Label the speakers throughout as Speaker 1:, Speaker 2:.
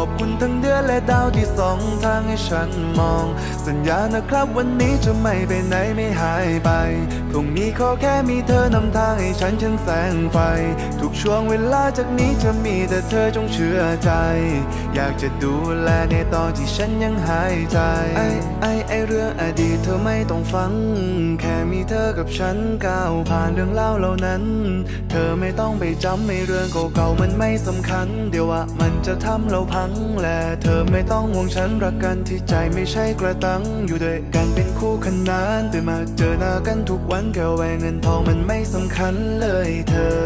Speaker 1: อบคุณทั้งเดือนและดาวที่ส่องทางให้ฉันมอง สัญญานะครับวันนี้จะไม่ไปไหนไม่หายไปพรุ่งนี้ขอแค่มีเธอนำทางให้ฉันฉันแสงไฟ ทุกช่วงเวลาจากนี้จะมีแต่เธอจงเชื่อใจ อยากจะดูแลในตอนที่ฉันยังหายใจ ไอไอไอเรื่องอดีตเธอไม่ต้องฟังแค่ เธอกับฉันก้าวผ่านเรื่องเล่าเหล่านั้น เธอไม่ต้องไปจำในเรื่องเก่าๆมันไม่สำคัญ เดี๋ยวว่ามันจะทำเราพังและเธอไม่ต้องห่วงฉันรักกันที่ใจไม่ใช่กระตัง อยู่ด้วยกันเป็นคู่ขนานตื่นมาเจอหน้ากันทุกวันแค่แหวงเงินทองมันไม่สำคัญเลยเธอ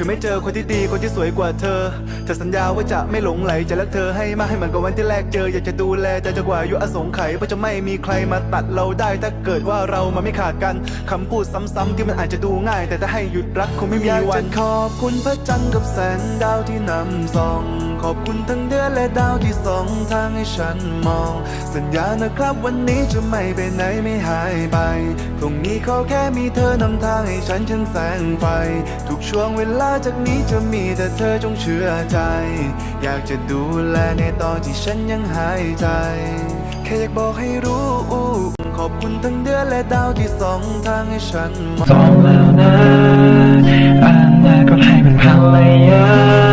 Speaker 1: ถึงไม่เจอคนที่ดีคนที่สวยกว่าเธอเธอสัญญาว่าจะไม่หลงไหลจะรักเธอให้มากให้เหมือนกับวันที่แรกเจอ อยากจะดูแลแต่จะกว่าอายุอสงไขยเพราะจะไม่มีใครมาตัดเราได้ถ้าเกิดว่าเรามาไม่ขาดกันคำพูดซ้ำๆที่มันอาจจะดูง่าย แต่ถ้าให้หยุดรักคงไม่มีวันขอบคุณพระจันทร์กับแสงดาวที่นำส่อง ขอบคุณทั้งเดือนและดาวที่ส่องทางให้ฉันมอง สัญญานะครับวันนี้จะไม่ไปไหนไม่หายไปพรุ่งนี้ขอแค่มีเธอนำทางให้ฉันฉันแสงไฟทุกช่วงเวลาจากนี้จะมีแต่เธอจงเชื่อใจ อยากจะดูแลในตอนที่ฉันยังหายใจ แค่อยากบอกให้รู้ ขอบคุณทั้งเดือนและดาวที่ส่องทางให้ฉันม
Speaker 2: องแล้วนะอันนาก็ให้เป็นภรรยา